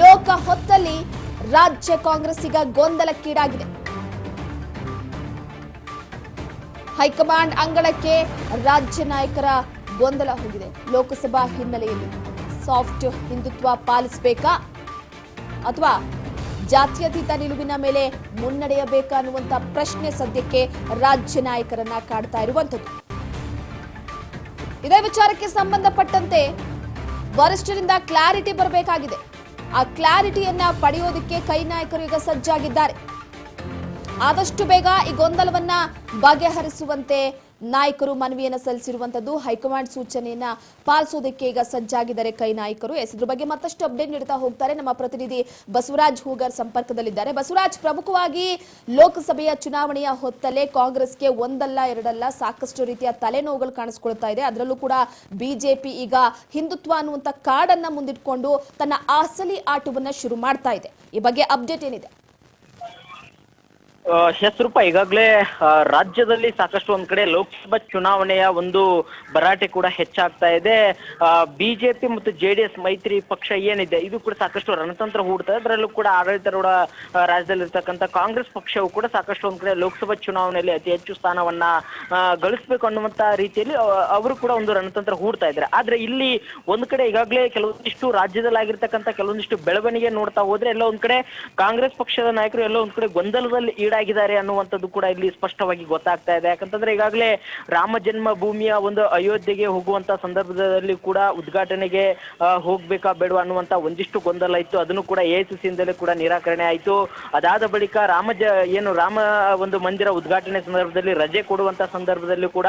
ಲೋಕ ಹೊತ್ತಲ್ಲಿ ರಾಜ್ಯ ಕಾಂಗ್ರೆಸ್ಸಿಗ ಗೊಂದಲಕ್ಕೀಡಾಗಿದೆ. ಹೈಕಮಾಂಡ್ ಅಂಗಳಕ್ಕೆ ರಾಜ್ಯ ನಾಯಕರ ಗೊಂದಲ ಹೋಗಿದೆ. ಲೋಕಸಭಾ ಹಿನ್ನೆಲೆಯಲ್ಲಿ ಸಾಫ್ಟ್ ಹಿಂದುತ್ವ ಪಾಲಿಸಬೇಕಾ? ಅಥವಾ ಜಾತ್ಯತೀತ ನಿಲುವಿನ ಮೇಲೆ ಮುನ್ನಡೆಯಬೇಕಾ ಅನ್ನುವಂತ ಪ್ರಶ್ನೆ ಸದ್ಯಕ್ಕೆ ರಾಜ್ಯ ನಾಯಕರನ್ನ ಕಾಡ್ತಾ ಇರುವಂತದ್ದು ಇದೇ ವಿಚಾರಕ್ಕೆ ಸಂಬಂಧಪಟ್ಟಂತೆ ವರಿಷ್ಠರಿಂದ ಕ್ಲಾರಿಟಿ ಬರಬೇಕಾಗಿದೆ. ಆ ಕ್ಲಾರಿಟಿಯನ್ನ ಪಡೆಯೋದಕ್ಕೆ ಕೈ ನಾಯಕರು ಈಗ ಸಜ್ಜಾಗಿದ್ದಾರೆ. ಆದಷ್ಟು ಬೇಗ ಈ ಗೊಂದಲವನ್ನ ಬಗೆಹರಿಸುವಂತೆ ನಾಯಕರು ಮನವಿಯನ್ನು ಸಲ್ಲಿಸಿರುವಂತದ್ದು. ಹೈಕಮಾಂಡ್ ಸೂಚನೆಯನ್ನ ಪಾಲಿಸೋದಕ್ಕೆ ಈಗ ಸಜ್ಜಾಗಿದ್ದಾರೆ ಕೈ ನಾಯಕರು. ಎಸ್ ಬಗ್ಗೆ ಮತ್ತಷ್ಟು ಅಪ್ಡೇಟ್ ನೀಡ್ತಾ ಹೋಗ್ತಾರೆ ನಮ್ಮ ಪ್ರತಿನಿಧಿ ಬಸವರಾಜ್ ಹೂಗರ್ ಸಂಪರ್ಕದಲ್ಲಿದ್ದಾರೆ. ಬಸವರಾಜ್, ಪ್ರಮುಖವಾಗಿ ಲೋಕಸಭೆಯ ಚುನಾವಣೆಯ ಹೊತ್ತಲ್ಲೇ ಕಾಂಗ್ರೆಸ್ಗೆ ಒಂದಲ್ಲ, ಎರಡಲ್ಲ ಸಾಕಷ್ಟು ರೀತಿಯ ತಲೆನೋವುಗಳು ಕಾಣಿಸ್ಕೊಳ್ತಾ ಇದೆ. ಅದರಲ್ಲೂ ಕೂಡ ಬಿಜೆಪಿ ಈಗ ಹಿಂದುತ್ವ ಅನ್ನುವಂತ ಕಾಡನ್ನ ಮುಂದಿಟ್ಕೊಂಡು ತನ್ನ ಅಸಲಿ ಆಟವನ್ನ ಶುರು ಮಾಡ್ತಾ ಇದೆ. ಈ ಬಗ್ಗೆ ಅಪ್ಡೇಟ್ ಏನಿದೆ? ಹೆಸರುಪ ಈಗಾಗಲೇ ರಾಜ್ಯದಲ್ಲಿ ಸಾಕಷ್ಟು ಒಂದ್ ಕಡೆ ಲೋಕಸಭಾ ಚುನಾವಣೆಯ ಒಂದು ಭರಾಟೆ ಕೂಡ ಹೆಚ್ಚಾಗ್ತಾ ಇದೆ. ಬಿಜೆಪಿ ಮತ್ತು ಜೆ ಡಿ ಎಸ್ ಮೈತ್ರಿ ಪಕ್ಷ ಏನಿದೆ, ಇದು ಕೂಡ ಸಾಕಷ್ಟು ರಣತಂತ್ರ ಹೂಡ್ತಾ ಇದೆ. ಅದರಲ್ಲೂ ಕೂಡ ಆಡಳಿತಾರೂಢ ರಾಜ್ಯದಲ್ಲಿರ್ತಕ್ಕಂಥ ಕಾಂಗ್ರೆಸ್ ಪಕ್ಷವು ಕೂಡ ಸಾಕಷ್ಟು ಒಂದ್ ಕಡೆ ಲೋಕಸಭಾ ಚುನಾವಣೆಯಲ್ಲಿ ಅತಿ ಹೆಚ್ಚು ಸ್ಥಾನವನ್ನ ಗಳಿಸಬೇಕು ಅನ್ನುವಂತ ರೀತಿಯಲ್ಲಿ ಅವರು ಕೂಡ ಒಂದು ರಣತಂತ್ರ ಹೂಡ್ತಾ ಇದ್ದಾರೆ. ಆದ್ರೆ ಇಲ್ಲಿ ಒಂದ್ ಕಡೆ ಈಗಾಗಲೇ ಕೆಲವೊಂದಿಷ್ಟು ರಾಜ್ಯದಲ್ಲಿ ಆಗಿರ್ತಕ್ಕಂಥ ಕೆಲವೊಂದಿಷ್ಟು ಬೆಳವಣಿಗೆ ನೋಡ್ತಾ ಹೋದ್ರೆ ಎಲ್ಲ ಒಂದ್ ಕಡೆ ಕಾಂಗ್ರೆಸ್ ಪಕ್ಷದ ನಾಯಕರು ಎಲ್ಲ ಒಂದ್ ಕಡೆ ಗೊಂದಲದಲ್ಲಿ ಈಡಾಗಿದ್ದಾರೆ ಅನ್ನುವಂಥದ್ದು ಕೂಡ ಇಲ್ಲಿ ಸ್ಪಷ್ಟವಾಗಿ ಗೊತ್ತಾಗ್ತಾ ಇದೆ. ಯಾಕಂತಂದ್ರೆ ಈಗಾಗಲೇ ರಾಮ ಜನ್ಮ ಭೂಮಿಯ ಒಂದು ಅಯೋಧ್ಯೆಗೆ ಹೋಗುವಂತ ಸಂದರ್ಭದಲ್ಲಿ ಕೂಡ ಉದ್ಘಾಟನೆಗೆ ಹೋಗ್ಬೇಕಾ ಬೇಡವಾ ಅನ್ನುವಂತ ಒಂದಿಷ್ಟು ಗೊಂದಲ ಇತ್ತು. ಅದನ್ನು ಕೂಡ ಎ ಇಂದಲೇ ಕೂಡ ನಿರಾಕರಣೆ ಆಯಿತು. ಅದಾದ ಬಳಿಕ ರಾಮ ಜ, ಏನು ರಾಮ ಒಂದು ಮಂದಿರ ಉದ್ಘಾಟನೆ ಸಂದರ್ಭದಲ್ಲಿ ರಜೆ ಕೊಡುವಂತ ಸಂದರ್ಭದಲ್ಲಿ ಕೂಡ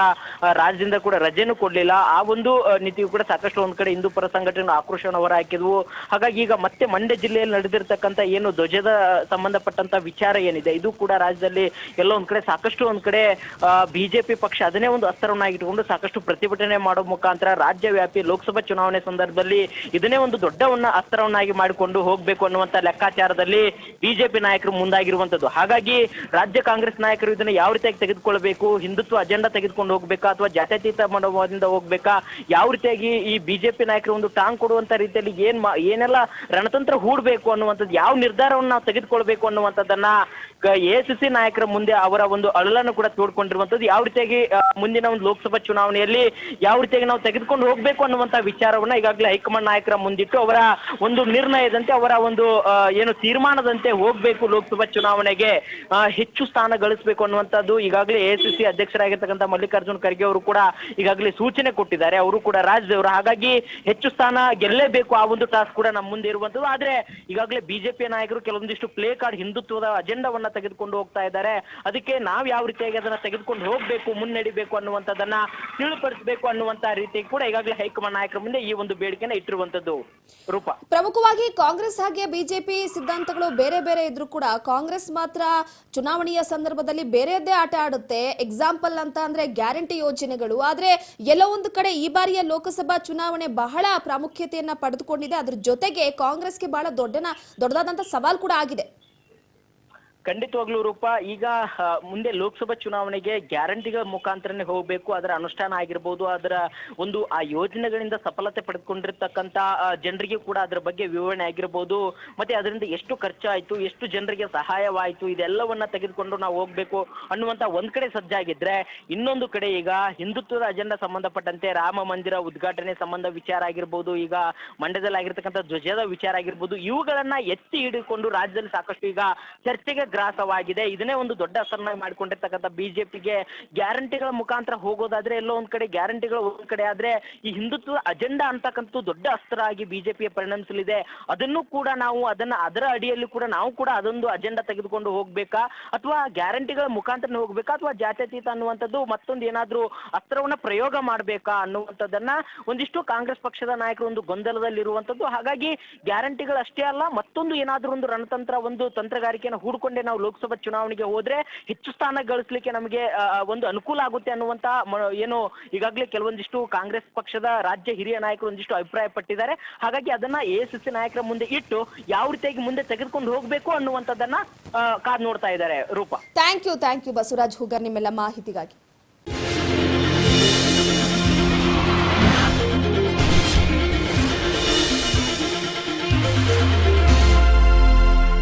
ರಾಜ್ಯದಿಂದ ಕೂಡ ರಜೆನೂ ಕೊಡ್ಲಿಲ್ಲ. ಆ ಒಂದು ನೀತಿಯು ಕೂಡ ಸಾಕಷ್ಟು ಒಂದ್ ಕಡೆ ಹಿಂದೂ ಪರ ಸಂಘಟನೆ ಆಕ್ರೋಶವನ್ನು ಹೊರ ಹಾಕಿದ್ವು. ಹಾಗಾಗಿ ಈಗ ಮತ್ತೆ ಮಂಡ್ಯ ಜಿಲ್ಲೆಯಲ್ಲಿ ನಡೆದಿರ್ತಕ್ಕಂಥ ಏನು ಧ್ವಜದ ಸಂಬಂಧಪಟ್ಟಂತ ವಿಚಾರ ಏನಿದೆ, ಇದು ಕೂಡ ರಾಜ್ಯದಲ್ಲಿ ಎಲ್ಲ ಒಂದ್ ಕಡೆ ಸಾಕಷ್ಟು ಒಂದ್ ಕಡೆ ಬಿಜೆಪಿ ಪಕ್ಷ ಅದನ್ನೇ ಒಂದು ಅಸ್ತ್ರವನ್ನಾಗಿಟ್ಟುಕೊಂಡು ಸಾಕಷ್ಟು ಪ್ರತಿಭಟನೆ ಮಾಡೋ ಮುಖಾಂತರ ರಾಜ್ಯ ವ್ಯಾಪಿ ಲೋಕಸಭಾ ಚುನಾವಣೆ ಸಂದರ್ಭದಲ್ಲಿ ಇದನ್ನೇ ಒಂದು ದೊಡ್ಡವನ್ನ ಅಸ್ತ್ರವನ್ನಾಗಿ ಮಾಡಿಕೊಂಡು ಹೋಗ್ಬೇಕು ಅನ್ನುವಂತ ಲೆಕ್ಕಾಚಾರದಲ್ಲಿ ಬಿಜೆಪಿ ನಾಯಕರು ಮುಂದಾಗಿರುವಂತದ್ದು. ಹಾಗಾಗಿ ರಾಜ್ಯ ಕಾಂಗ್ರೆಸ್ ನಾಯಕರು ಇದನ್ನ ಯಾವ ರೀತಿಯಾಗಿ ತೆಗೆದುಕೊಳ್ಬೇಕು, ಹಿಂದುತ್ವ ಅಜೆಂಡಾ ತೆಗೆದುಕೊಂಡು ಹೋಗ್ಬೇಕಾ ಅಥವಾ ಜಾತ್ಯತೀತ ಮನೋಭಾವದಿಂದ ಹೋಗ್ಬೇಕಾ, ಯಾವ ರೀತಿಯಾಗಿ ಈ ಬಿಜೆಪಿ ನಾಯಕರು ಒಂದು ಟಾಂಗ್ ಕೊಡುವಂತ ರೀತಿಯಲ್ಲಿ ಏನ್ ಏನೆಲ್ಲ ರಣತಂತ್ರ ಹೂಡ್ಬೇಕು ಅನ್ನುವಂಥದ್ದು, ಯಾವ ನಿರ್ಧಾರವನ್ನು ನಾವು ತೆಗೆದುಕೊಳ್ಬೇಕು ಅನ್ನುವಂಥದ್ದನ್ನ ಎಸಿಸಿ ನಾಯಕರ ಮುಂದೆ ಅವರ ಒಂದು ಅಳಲನ್ನು ಕೂಡ ತೋಡ್ಕೊಂಡಿರುವಂತದ್ದು ಯಾವ ರೀತಿಯಾಗಿ ಮುಂದಿನ ಒಂದು ಲೋಕಸಭಾ ಚುನಾವಣೆಯಲ್ಲಿ ಯಾವ ರೀತಿಯಾಗಿ ನಾವು ತೆಗೆದುಕೊಂಡು ಹೋಗ್ಬೇಕು ಅನ್ನುವಂತ ವಿಚಾರವನ್ನ ಈಗಾಗಲೇ ಹೈಕಮಾಂಡ್ ನಾಯಕರ ಮುಂದಿಟ್ಟು ಅವರ ಒಂದು ನಿರ್ಣಯದಂತೆ, ಅವರ ಒಂದು ಏನು ತೀರ್ಮಾನದಂತೆ ಹೋಗ್ಬೇಕು ಲೋಕಸಭಾ ಚುನಾವಣೆಗೆ ಹೆಚ್ಚು ಸ್ಥಾನ ಗಳಿಸಬೇಕು ಅನ್ನುವಂಥದ್ದು ಈಗಾಗಲೇ ಎಸಿಸಿ ಅಧ್ಯಕ್ಷರಾಗಿರ್ತಕ್ಕಂಥ ಮಲ್ಲಿಕಾರ್ಜುನ್ ಖರ್ಗೆ ಅವರು ಕೂಡ ಈಗಾಗಲೇ ಸೂಚನೆ ಕೊಟ್ಟಿದ್ದಾರೆ. ಅವರು ಕೂಡ ರಾಜ್ಯದವರು ಹಾಗಾಗಿ ಹೆಚ್ಚು ಸ್ಥಾನ ಗೆಲ್ಲೇಬೇಕು ಆ ಒಂದು ಟಾಸ್ಕ್ ಕೂಡ ನಮ್ಮ ಮುಂದೆ ಇರುವಂತದ್ದು ಆದ್ರೆ ಈಗಾಗಲೇ ಬಿಜೆಪಿ ನಾಯಕರು ಕೆಲವೊಂದಿಷ್ಟು ಪ್ಲೇ ಕಾರ್ಡ್ ಹಿಂದುತ್ವದ ಅಜೆಂಡಾವನ್ನ ತೆಗೆದುಕೊಂಡು ಹೋಗ್ತಾ ಇದ್ದಾರೆ. ಅದಕ್ಕೆ ನಾವು ಯಾವ ರೀತಿಯಾಗಿ ಅದನ್ನ ತೆಗೆದುಕೊಂಡು ಹೋಗ್ಬೇಕು, ಮುನ್ನಡಿಬೇಕು ಅನ್ನುವಂಥದ್ದನ್ನ ತಿಳಿಪಡಿಸಬೇಕು ಅನ್ನುವಂತ ರೀತಿ ಕೂಡ ಈಗಾಗಲೇ ಹೈಕಮಾಂಡ್ ನಾಯಕರ ಮುಂದೆ ಈ ಒಂದು ಬೇಡಿಕೆನ ಇಟ್ಟಿರುವಂತದ್ದು ರೂಪ. ಪ್ರಮುಖವಾಗಿ ಕಾಂಗ್ರೆಸ್ ಹಾಗೆ ಬಿಜೆಪಿ ಸಿದ್ಧಾಂತಗಳು ಬೇರೆ ಬೇರೆ ಇದ್ರು ಕೂಡ ಕಾಂಗ್ರೆಸ್ ಮಾತ್ರ ಚುನಾವಣೆಯ ಸಂದರ್ಭದಲ್ಲಿ ಬೇರೆಯದ್ದೇ ಆಟ ಆಡುತ್ತೆ. ಎಕ್ಸಾಂಪಲ್ ಅಂತ ಅಂದ್ರೆ ಗ್ಯಾರಂಟಿ ಯೋಜನೆಗಳು. ಆದ್ರೆ ಎಲ್ಲೋ ಒಂದು ಕಡೆ ಈ ಬಾರಿಯ ಲೋಕಸಭಾ ಚುನಾವಣೆ ಬಹಳ ಪ್ರಾಮುಖ್ಯತೆಯನ್ನ ಪಡೆದುಕೊಂಡಿದೆ. ಅದ್ರ ಜೊತೆಗೆ ಕಾಂಗ್ರೆಸ್ಗೆ ಬಹಳ ದೊಡ್ಡನ, ದೊಡ್ಡದಾದಂತ ಸವಾಲ್ ಕೂಡ ಆಗಿದೆ. ಖಂಡಿತವಾಗ್ಲೂ ರೂಪ, ಈಗ ಮುಂದೆ ಲೋಕಸಭಾ ಚುನಾವಣೆಗೆ ಗ್ಯಾರಂಟಿಗಳ ಮುಖಾಂತರನೇ ಹೋಗಬೇಕು, ಅದರ ಅನುಷ್ಠಾನ ಆಗಿರ್ಬೋದು, ಅದರ ಒಂದು, ಆ, ಯೋಜನೆಗಳಿಂದ ಸಫಲತೆ ಪಡೆದುಕೊಂಡಿರ್ತಕ್ಕಂತ ಜನರಿಗೆ ಕೂಡ ಅದರ ಬಗ್ಗೆ ವಿವರಣೆ ಆಗಿರ್ಬೋದು, ಮತ್ತೆ ಅದರಿಂದ ಎಷ್ಟು ಖರ್ಚಾಯ್ತು, ಎಷ್ಟು ಜನರಿಗೆ ಸಹಾಯವಾಯಿತು, ಇದೆಲ್ಲವನ್ನ ತೆಗೆದುಕೊಂಡು ನಾವು ಹೋಗ್ಬೇಕು ಅನ್ನುವಂತ ಒಂದ್ ಕಡೆ ಸಜ್ಜಾಗಿದ್ರೆ, ಇನ್ನೊಂದು ಕಡೆ ಈಗ ಹಿಂದುತ್ವದ ಅಜೆಂಡಾ ಸಂಬಂಧಪಟ್ಟಂತೆ ರಾಮ ಮಂದಿರ ಉದ್ಘಾಟನೆ ಸಂಬಂಧ ವಿಚಾರ ಆಗಿರ್ಬೋದು, ಈಗ ಮಂಡ್ಯದಲ್ಲಿ ಆಗಿರ್ತಕ್ಕಂಥ ಧ್ವಜದ ವಿಚಾರ ಆಗಿರ್ಬೋದು, ಇವುಗಳನ್ನ ಎತ್ತಿ ಹಿಡಿದುಕೊಂಡು ರಾಜ್ಯದಲ್ಲಿ ಸಾಕಷ್ಟು ಈಗ ಚರ್ಚೆಗೆ ಗ್ರಾಸವಾಗಿದೆ ಇದನ್ನೇ ಒಂದು ದೊಡ್ಡ ಅಸರನ್ನಾಗಿ ಮಾಡಿಕೊಂಡಿರ್ತಕ್ಕಂಥ ಬಿಜೆಪಿಗೆ ಗ್ಯಾರಂಟಿಗಳ ಮುಖಾಂತರ ಹೋಗೋದಾದ್ರೆ ಎಲ್ಲೋ ಒಂದ್ ಕಡೆ, ಗ್ಯಾರಂಟಿಗಳು ಒಂದ್ ಕಡೆ ಆದ್ರೆ ಈ ಹಿಂದುತ್ವ ಅಜೆಂಡಾ ಅಂತಕ್ಕಂಥ ದೊಡ್ಡ ಅಸ್ತ್ರ ಆಗಿ ಬಿಜೆಪಿಯ ಪರಿಣಮಿಸಲಿದೆ. ಅದನ್ನು ಕೂಡ ನಾವು ಅದನ್ನ ಅದರ ಅಡಿಯಲ್ಲಿ ಕೂಡ ನಾವು ಕೂಡ ಅದೊಂದು ಅಜೆಂಡಾ ತೆಗೆದುಕೊಂಡು ಹೋಗ್ಬೇಕಾ? ಅಥವಾ ಗ್ಯಾರಂಟಿಗಳ ಮುಖಾಂತರ ಹೋಗ್ಬೇಕಾ? ಅಥವಾ ಜಾತ್ಯತೀತ ಅನ್ನುವಂಥದ್ದು ಮತ್ತೊಂದು ಏನಾದ್ರೂ ಅಸ್ತ್ರವನ್ನ ಪ್ರಯೋಗ ಮಾಡ್ಬೇಕಾ ಅನ್ನುವಂಥದ್ದನ್ನ ಒಂದಿಷ್ಟು ಕಾಂಗ್ರೆಸ್ ಪಕ್ಷದ ನಾಯಕರು ಒಂದು ಗೊಂದಲದಲ್ಲಿರುವಂಥದ್ದು. ಹಾಗಾಗಿ ಗ್ಯಾರಂಟಿಗಳು ಅಷ್ಟೇ ಅಲ್ಲ, ಮತ್ತೊಂದು ಏನಾದ್ರೂ ಒಂದು ರಣತಂತ್ರ, ಒಂದು ತಂತ್ರಗಾರಿಕೆಯನ್ನು ಹೂಡ್ಕೊಂಡೇ ನಾವು ಲೋಕಸಭಾ ಚುನಾವಣೆಗೆ ಹೋದ್ರೆ ಹೆಚ್ಚು ಸ್ಥಾನ ಗಳಿಸ್ಲಿಕ್ಕೆ ನಮಗೆ ಒಂದು ಅನುಕೂಲ ಆಗುತ್ತೆ ಅನ್ನುವಂತ ಏನು ಈಗಾಗಲೇ ಕೆಲವೊಂದಿಷ್ಟು ಕಾಂಗ್ರೆಸ್ ಪಕ್ಷದ ರಾಜ್ಯ ಹಿರಿಯ ನಾಯಕರು ಒಂದಿಷ್ಟು ಅಭಿಪ್ರಾಯ ಪಟ್ಟಿದ್ದಾರೆ ಹಾಗಾಗಿ ಅದನ್ನ ಎಸಿಸಿ ನಾಯಕರ ಮುಂದೆ ಇಟ್ಟು ಯಾವ ರೀತಿಯಾಗಿ ಮುಂದೆ ತೆಗೆದುಕೊಂಡು ಹೋಗಬೇಕು ಅನ್ನುವಂಥದ್ದನ್ನ ಕಾದ್ ನೋಡ್ತಾ ಇದ್ದಾರೆ Roopa. Thank you thank you Basavaraj Hugar, ನಿಮ್ಮೆಲ್ಲ ಮಾಹಿತಿಗಾಗಿ.